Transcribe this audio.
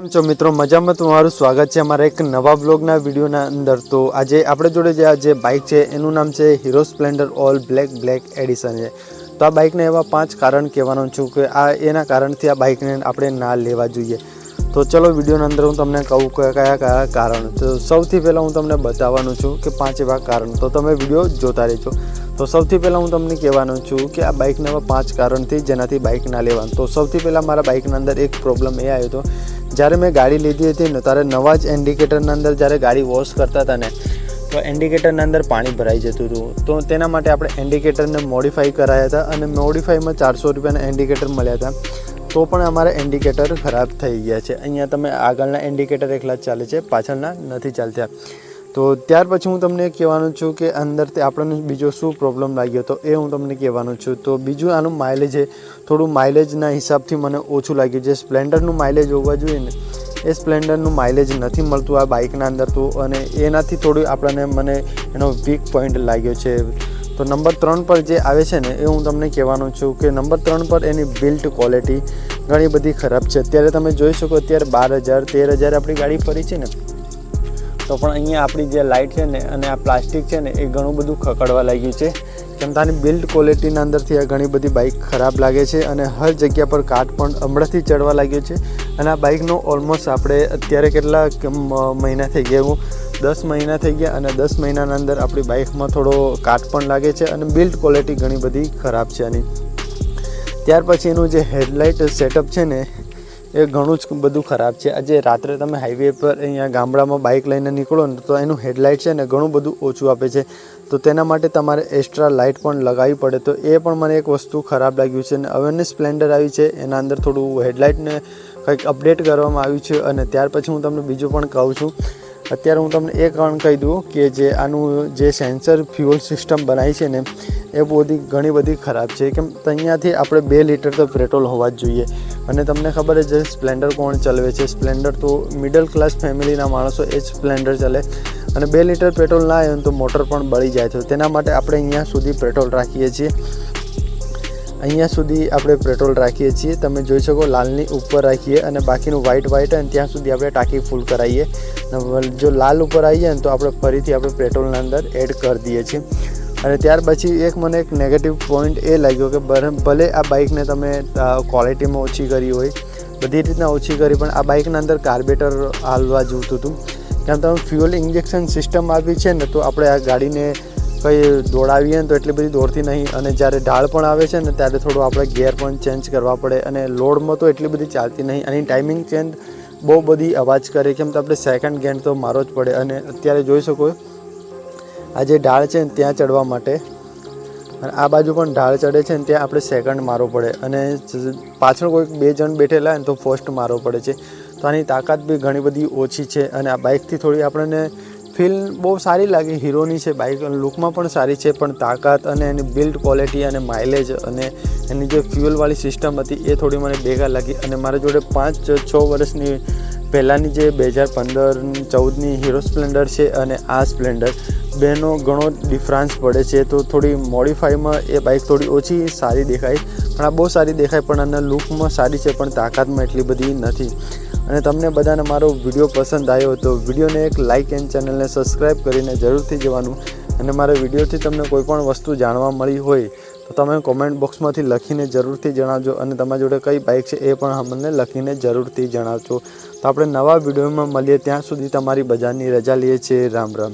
કેમ છો મિત્રો? મજામાં તમારું સ્વાગત છે અમારા એક નવા બ્લોગના વિડીયોના અંદર. તો આજે આપણે જોડે જે આ જે બાઇક છે, એનું નામ છે Hero Splendor all black black edition છે. તો આ બાઇકને એવા પાંચ કારણ કહેવાનો છું કે આ એના કારણથી આ બાઇકને આપણે ના લેવા જોઈએ. તો ચલો વિડીયોના અંદર હું તમને કહું કે કયા કયા કારણ. તો સૌથી પહેલાં હું તમને બતાવવાનું છું કે પાંચ એવા કારણ. તો તમે વીડિયો જોતા રહેજો. તો સૌથી પહેલાં હું તમને કહેવાનો છું કે આ બાઇકના પાંચ કારણથી જેનાથી બાઇક ના લેવાનું. તો સૌથી પહેલાં મારા બાઇકના અંદર એક પ્રોબ્લેમ એ આવ્યો હતો જ્યારે મેં ગાડી લીધી હતી ને ત્યારે નવા જ ઇન્ડિકેટરના અંદર જ્યારે ગાડી વોશ કરતા હતા ને, તો ઇન્ડિકેટરના અંદર પાણી ભરાઈ જતું હતું. તો તેના માટે આપણે ઇન્ડિકેટરને મોડિફાઈ કરાયા હતા અને મોડિફાઈમાં ચારસો રૂપિયાના ઇન્ડિકેટર મળ્યા હતા. તો પણ અમારા ઇન્ડિકેટર ખરાબ થઈ ગયા છે. અહીંયા તમે આગળના ઇન્ડિકેટર એકલા જ ચાલે છે, પાછળના નથી ચાલતા. તો ત્યાર પછી હું તમને કહેવાનું છું કે અંદરથી આપણને બીજો શું પ્રોબ્લેમ લાગ્યો તો એ હું તમને કહેવાનું છું. તો બીજું આનું માઇલેજ છે થોડું માઇલેજના હિસાબથી મને ઓછું લાગ્યું. જે સ્પ્લેન્ડરનું માઇલેજ હોવા જોઈએ ને, એ સ્પ્લેન્ડરનું માઇલેજ નથી મળતું આ બાઇકના અંદર તો અને એનાથી થોડું આપણને મને એનો વીક પોઈન્ટ લાગ્યો છે. તો નંબર ત્રણ પર જે આવે છે ને, એ હું તમને કહેવાનું છું કે નંબર ત્રણ પર એની બિલ્ટ ક્વોલિટી ઘણી બધી ખરાબ છે. અત્યારે તમે જોઈ શકો અત્યારે બાર હજાર, તેર હજાર આપણી ગાડી ફરી છે ને તો પણ અહીંયા આપણી જે લાઇટ છે ને અને આ પ્લાસ્ટિક છે ને એ ઘણું બધું ખકડવા લાગ્યું છે. કેમ તાની બિલ્ડ ક્વોલિટીના અંદરથી આ ઘણી બધી બાઇક ખરાબ લાગે છે અને હર જગ્યા પર કાટ પણ હમણાંથી ચડવા લાગ્યો છે. અને આ બાઇકનો ઓલમોસ્ટ આપણે અત્યારે કેટલા મહિના થઈ ગયા એવું દસ મહિના થઈ ગયા અને દસ મહિનાના અંદર આપણી બાઇકમાં થોડો કાટ પણ લાગે છે અને બિલ્ડ ક્વોલિટી ઘણી બધી ખરાબ છે આની. ત્યાર પછી એનું જે હેડલાઇટ સેટઅપ છે ને એ ઘણું જ બધું ખરાબ છે. આજે રાત્રે તમે હાઈવે પર અહીંયા ગામડામાં બાઇક લઈને નીકળો ને તો એનું હેડલાઇટ છે ને ઘણું બધું ઓછું આપે છે. તો તેના માટે તમારે એક્સ્ટ્રા લાઇટ પણ લગાવવી પડે. તો એ પણ મને એક વસ્તુ ખરાબ લાગ્યું છે અને અવેરનેસ સ્પ્લેન્ડર આવી છે. એના અંદર થોડું હેડલાઇટને કંઈક અપડેટ કરવામાં આવ્યું છે અને ત્યાર પછી હું તમને બીજું પણ કહું છું. અત્યારે હું તમને એ કારણ કહી દઉં કે જે આનું જે સેન્સર ફ્યુઅલ સિસ્ટમ બનાવી છે ને એ બધી ઘણી બધી ખરાબ છે. કેમ અહીંયાથી આપણે બે લીટર તો પેટ્રોલ હોવા જ જોઈએ. અને તમને ખબર છે સ્પ્લેન્ડર કોણ ચલાવે છે? સ્પ્લેન્ડર તો મિડલ ક્લાસ ફેમિલીના માણસો એ જ સ્પ્લેન્ડર ચાલે. અને બે લીટર પેટ્રોલ ના આવે તો મોટર પણ બળી જાય છે. તેના માટે આપણે અહીંયા સુધી પેટ્રોલ રાખીએ છીએ. અહીંયા સુધી આપણે પેટ્રોલ રાખીએ છીએ. તમે જોઈ શકો, લાલની ઉપર રાખીએ અને બાકીનું વ્હાઇટ વ્હાઇટ અને ત્યાં સુધી આપણે ટાંકી ફૂલ કરાવીએ. જો લાલ ઉપર આવી જાય ને તો આપણે ફરીથી આપણે પેટ્રોલના અંદર એડ કરી દઈએ છીએ. અને ત્યાર પછી એક મને એક નેગેટિવ પોઈન્ટ એ લાગ્યો કે ભલે આ બાઇકને તમે ક્વોલિટીમાં ઓછી કરી હોય, બધી રીતના ઓછી કરી, પણ આ બાઇકના અંદર કાર્બેટર હાલવા જોતું હતું. કારણ તમે ફ્યુઅલ ઇન્જેક્શન સિસ્ટમ આપી છે ને, તો આપણે આ ગાડીને કંઈ દોડાવીએ ને તો એટલી બધી દોડતી નહીં. અને જ્યારે ઢાળ પણ આવે છે ને, ત્યારે થોડું આપણે ગેર પણ ચેન્જ કરવા પડે અને લોડમાં તો એટલી બધી ચાલતી નહીં. અને ટાઈમિંગ ચેન્જ બહુ બધી અવાજ કરે. કેમ તો આપણે સેકન્ડ ગેન્ડ તો મારો જ પડે. અને અત્યારે જોઈ શકો આ જે ઢાળ છે ને ત્યાં ચડવા માટે. અને આ બાજુ પણ ઢાળ ચડે છે ને ત્યાં આપણે સેકન્ડ મારવો પડે. અને પાછળ કોઈક બે જણ બેઠેલા ને તો ફર્સ્ટ મારવો પડે છે. તો આની તાકાત બી ઘણી બધી ઓછી છે અને આ બાઇકથી થોડી આપણને ફીલ બહુ સારી લાગી. હીરોની છે બાઇક લુકમાં પણ સારી છે, પણ તાકાત અને એની બિલ્ડ ક્વોલિટી અને માઇલેજ અને એની જે ફ્યુઅલવાળી સિસ્ટમ હતી એ થોડી મને બેકાર લાગી. અને મારા જોડે પાંચ છ વર્ષની પહેલાંની જે બે હજાર પંદર ચૌદની હીરો સ્પ્લેન્ડર છે અને આ સ્પ્લેન્ડર બેનો ઘણો ડિફરન્સ પડે છે, તો થોડી મોડિફાઈમાં એ બાઇક થોડી ઓછી સારી દેખાય. પણ આ બહુ સારી દેખાય, પણ આના લુકમાં સારી છે, પણ તાકાતમાં એટલી બધી નથી. અને તમને બધાને મારો વીડિયો પસંદ આવ્યો તો વિડીયોને એક લાઇક એન્ડ ચેનલને સબસ્ક્રાઈબ કરીને જરૂરથી જવાનું. અને મારા વિડીયોથી તમને કોઈ પણ વસ્તુ જાણવા મળી હોય, તો તમે કોમેન્ટ બોક્સમાંથી લખીને જરૂરથી જણાવજો. અને તમારી જોડે કઈ બાઇક છે એ પણ અમને લખીને જરૂરથી જણાવજો. તો આપણે નવા વિડીયોમાં મળીએ, ત્યાં સુધી તમારી બજારની રજા લઈએ છીએ રામ રામ.